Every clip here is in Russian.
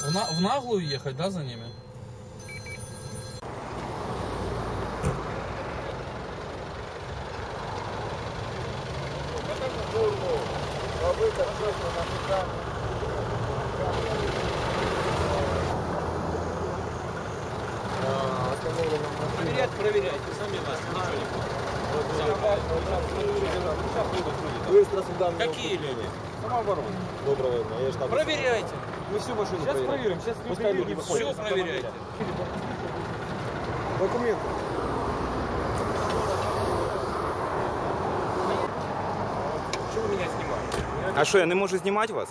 В, на- в наглую ехать, да, за ними? Проверять, проверяйте, сами вас ничего Быстро сюда. не Какие люди? Самооборона. Доброго дня. Я же там. Проверяйте. Мы всю машину Сейчас проверим, сейчас Пускай люди Все выходят. проверяйте. Документы. Что вы меня снимаете? А що, я не можу знімати вас?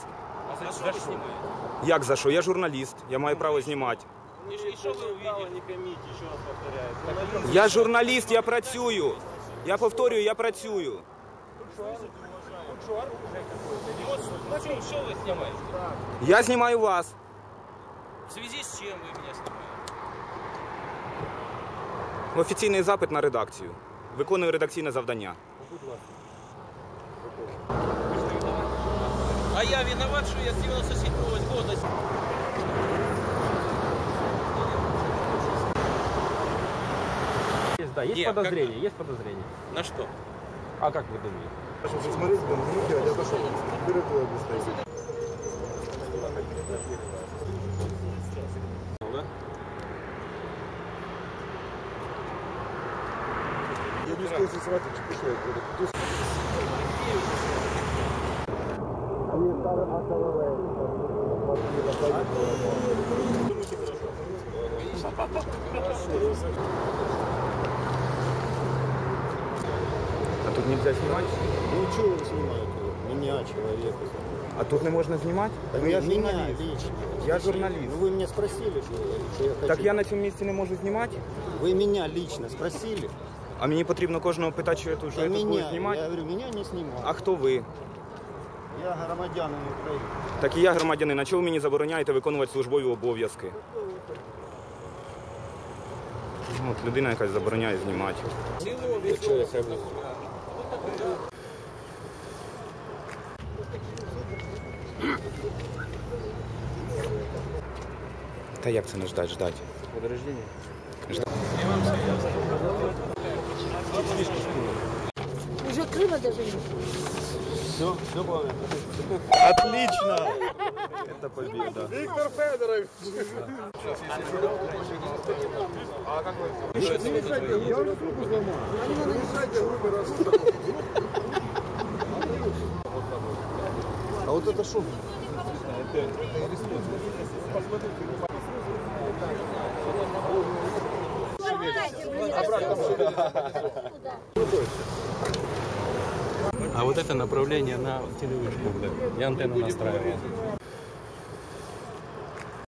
А за что вы снимаете? Як за що? Я журналіст, я маю право знімати. И, и что вы увидели? Не поймите, еще раз повторяю. Я журналіст, я працюю. Я повторюю, я працюю. Вот, ну что, что вы снимаете? Я знімаю вас. В связи с чем вы меня снимаете? Офіційний запит на редакцію. Виконую редакційне завдання. А я виноват, что я с 97 года Есть, да, есть Нет, подозрение, есть подозрение. на что? А как вы думаете? Смотрите, там не делать, я отошел. Вперед туда не стоит. Я не успел сосрать, что пошел. А тут нельзя знімати? Ну что вы снимаете? Меня, человека. А тут не можна знімати? Ну я меня журналіст. лично. Я Спросили. журналист. Ну вы меня спросили, что, что я хочу. Так я на цьому місці не можу знімати? Вы меня лично спросили. А мені потрібно кожного питати, що я тут, що А я тут буду меня, я знімати? говорю, меня не снимал. А хто ви? Я громадянин України. Так і я громадянин. А чого ви мені забороняєте виконувати службові обов'язки? Ну, От людина якась забороняє знімати. Та як це не ждать, ждать? Подождение. Уже Крыма даже нет. Все, все. Отлично! Это победа. Виктор Федорович. Я уже трубу сломал. Не мешайте раз. А вот это что? А вот это направление на телевышку, я антенну настраивал.